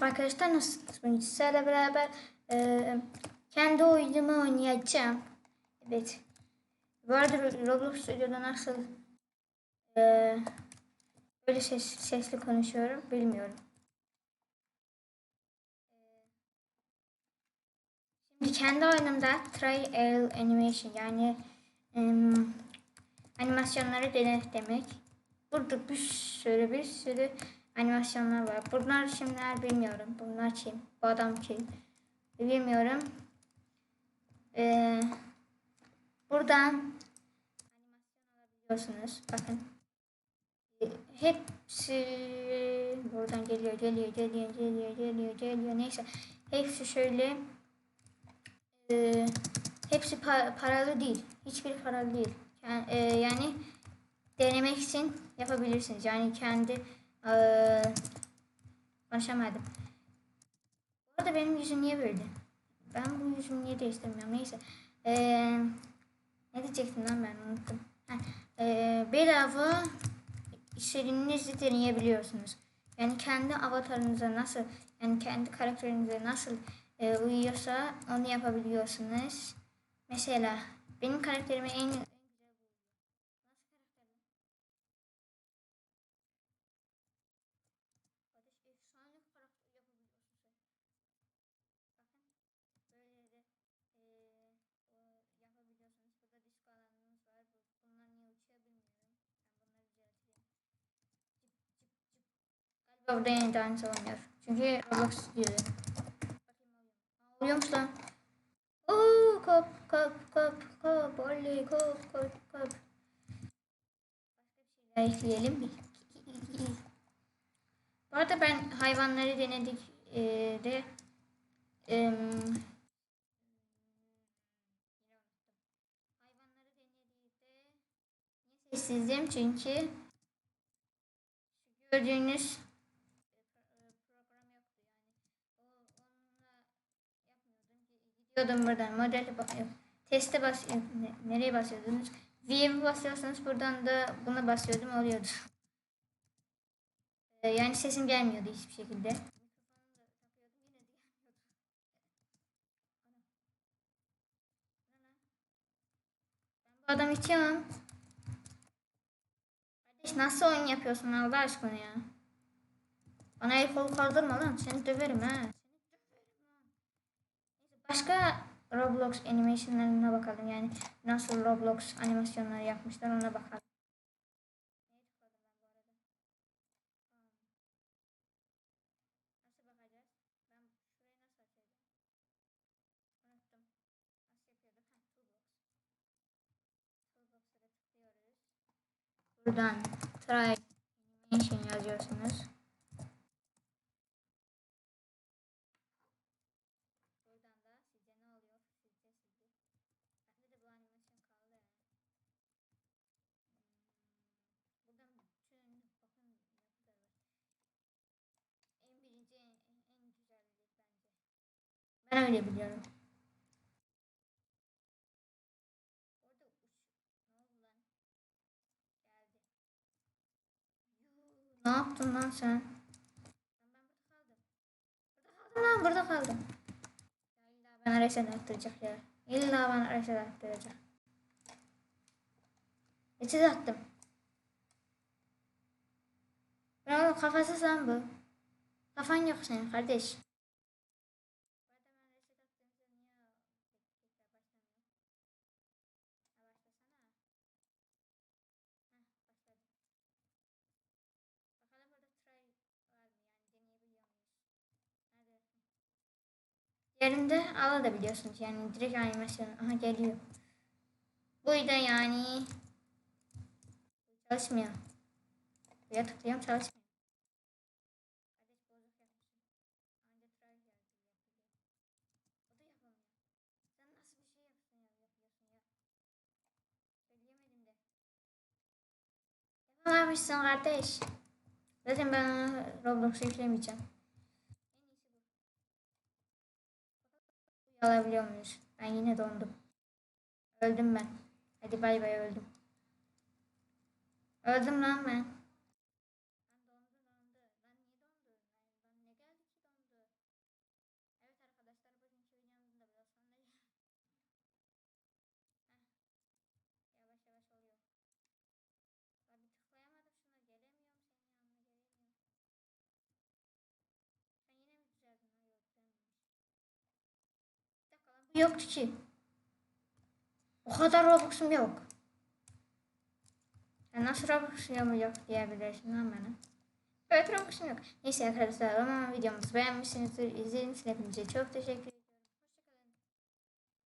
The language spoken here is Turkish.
Arkadaşlar nasılsınız? Bugün sizlerle beraber e, kendi oyunumu oynayacağım. Evet. Bu arada Roblox Studio'da nasıl e, böyle ses, sesli konuşuyorum bilmiyorum. E, Şimdi kendi oyunumda Trial Animation yani em, animasyonları dene demek. Burada bir sürü bir sürü animasyonlar var. Bunlar şimdiler bilmiyorum. Bunlar kim? Bu adam kim? Bilmiyorum. Ee, buradan alabiliyorsunuz. Bakın. Hepsi buradan geliyor, geliyor, geliyor, geliyor, geliyor, geliyor. Neyse. Hepsi şöyle ee, hepsi pa- paralı değil. Hiçbir paralı değil. Yani, e, yani denemek için yapabilirsiniz. Yani kendi eee konuşamadım. Bu arada benim yüzüm niye böyle? Ben bu yüzümü niye değiştirmiyorum? Neyse. Eee ne diyecektim lan ben unuttum. Ha, eee bedava istediğinizi deneyebiliyorsunuz. Yani kendi avatarınıza nasıl, yani kendi karakterinize nasıl eee, uyuyorsa onu yapabiliyorsunuz. Mesela benim karakterime en en güzel bu. Nasıl karakterim? Kardeş efsane bir karakter yapabiliyorsun sen. Bakın böyle de eee, o yapabiliyorsunuz. Burada disco alanınız var. Bu, bunlar niye uçuyor bilmiyorum. Ben bunları düzelteceğim. Cıp cıp cıp. Galiba burada yeni dans oynuyor. Çünkü Roblox. Aa, oluyormuş lan. Oo, kop kop kop kop oley kop kop kop. Başka bir şeyler ekleyelim mi? Bu arada ben hayvanları denedik eee, de em, hayvanları sessizdim? Çünkü gördüğünüz e, program yoktu yani. O, onunla Gidiyordum buradan model ba- teste bas ne- nereye basıyordunuz? V'ye basıyorsanız buradan da buna basıyordum oluyordu. Ee, Yani sesim gelmiyordu hiçbir şekilde. Ben bu adam içiyorum. Kardeş nasıl oyun yapıyorsun Allah aşkına ya? Bana el kol kaldırma lan. Seni döverim ha. Seni döverim ha. Neyse başka Roblox animationlarına bakalım. Yani nasıl Roblox animasyonları yapmışlar ona bakalım. Neye tıkladım ben bu arada? Nasıl bakacağız? Ben şurayı nasıl açacağım? Unuttum. Nasıl yapıyorduk? Ha, Toolbox. Toolbox'a da tıklıyoruz. Buradan try animation yazıyorsunuz. Buradan da sizce ne oluyor? Sizce sizce. Bende de bu animasyon kaldı ya. Hmm, Buradan bütün bakın ne kadar var. En birinci en, en, en güzellik bence. Ben öyle biliyorum. Ne yaptın lan sen? Ben burada kaldım. Burada kaldım lan burada kaldım. Ya illa bana reset attıracak ya. İlla bana reset attıracak. Reset attım. Ben oğlum kafasız lan bu. Kafan yok senin kardeş. Bu arada ben reset attığımda niye tekrar başlamıyor? Ha başlasana. Heh başladı. Bakalım burada try var mı yani deneyebiliyor muyuz? Hadi. Yerinde alabiliyorsunuz yani direkt animasyon. Aha geliyor. Buydu yani. Çalışmıyor. Buraya tıklıyorum çalışmıyor. Kardeş bozuk yapmışsın. Anca try geldi yapıyor. O da yapamıyor. Sen nasıl bir şey yapıyorsun ya yapıyorsun ya. Söyleyemedim de. Yapamamışsın kardeş. Zaten ben onu Roblox'a yüklemeyeceğim. En iyisi bu. Bakalım alabiliyor muyuz? Ben yine dondum. Öldüm ben. Hadi bay bay öldüm. Öldüm lan ben. Ben dondu dondu. Lan niye dondu? Lan, lan ne geldi ki dondu? Yoktu ki. O kadar Robux'um yok. Ya nasıl Robux'um yok diyebilirsin lan bana. Evet Robux'um yok. Neyse arkadaşlar ama videomuzu beğenmişsinizdir. İzlediğiniz için hepinize çok teşekkür ederim.